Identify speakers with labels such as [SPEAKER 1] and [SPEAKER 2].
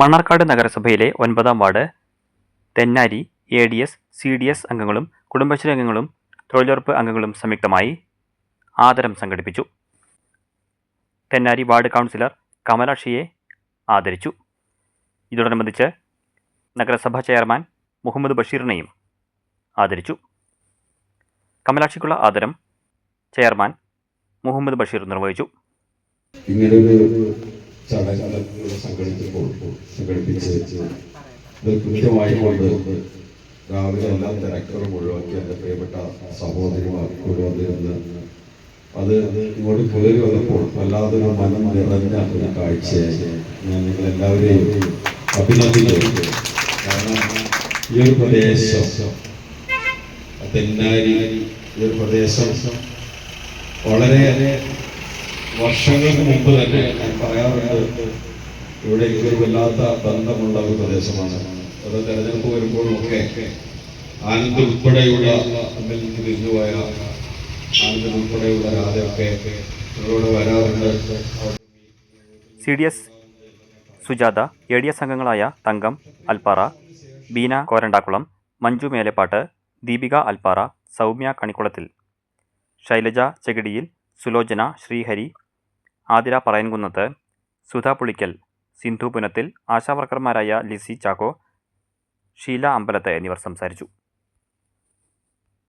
[SPEAKER 1] മണ്ണാർക്കാട് നഗരസഭയിലെ ഒൻപതാം ward Thennari A D S C D S അംഗങ്ങളും കുടുംബശ്രീ അംഗങ്ങളും തൊഴിലുറപ്പ് അംഗങ്ങളും സംയുക്തമായി ആദരം സംഘടിപ്പിച്ചു. തെന്നാരി വാർഡ് കൗൺസിലർ കമലാക്ഷിയെ ആദരിച്ചു. ഇതോടനുബന്ധിച്ച് നഗരസഭാ ചെയർമാൻ മുഹമ്മദ് ബഷീറിനെയും ആദരിച്ചു. കമലാക്ഷിക്കുള്ള ആദരം ചെയർമാൻ മുഹമ്മദ് ബഷീർ നിർവഹിച്ചു.
[SPEAKER 2] ചടങ്ങ് സംഘടിപ്പിക്കുമ്പോൾ സംഘടിപ്പിച്ച് ഇത് കൃത്യമായി കൊണ്ട് രാവിലെ എല്ലാ തിരക്കുകളും ഒഴിവാക്കി എന്റെ പ്രിയപ്പെട്ട സഹോദരിമാർ കൊണ്ടുവന്നിരുന്ന് അത് ഇങ്ങോട്ട് കയറി വന്നപ്പോൾ വല്ലാതൊരു മനം നിറഞ്ഞ ഒരു കാഴ്ചയായി ഞാൻ നിങ്ങളെല്ലാവരെയും അഭിനന്ദിക്കുന്നു. കാരണം ഈ ഒരു പ്രദേശം തെന്നാരി ഈ ഒരു പ്രദേശം വളരെ വർഷങ്ങൾക്ക് മുമ്പ് തന്നെ ഞാൻ പറയാറുണ്ട് ഇവിടെ ഒരു വല്ലാത്ത ബന്ധമുള്ള ഒരു പ്രദേശമാണ്. അത് തെരഞ്ഞെടുപ്പ് വരുമ്പോഴൊക്കെ ആനന്ദ് ഉൾപ്പെടെയുള്ള തമ്മിൽ നിന്ന് തിരിഞ്ഞുപോയ ആനന്ദ് ഉൾപ്പെടെയുള്ള രാധയൊക്കെ ഇവിടെ വരാറുണ്ട്.
[SPEAKER 1] C D S Sujatha A D S അംഗങ്ങളായ തങ്കം അൽപ്പാറ ബീന കോരണ്ടാക്കുളം മഞ്ജു മേലെപ്പാട്ട് ദീപിക അൽപ്പാറ സൗമ്യ കണിക്കുളത്തിൽ ശൈലജ ചെകിടിയിൽ സുലോചന ശ്രീഹരി ആതിര പറയൻകുന്നത്ത് സുധ പുളിക്കൽ സിന്ധു പുനത്തിൽ ആശാവർക്കർമാരായ ലിസി ചാക്കോ ഷീല അമ്പലത്ത് എന്നിവർ സംസാരിച്ചു.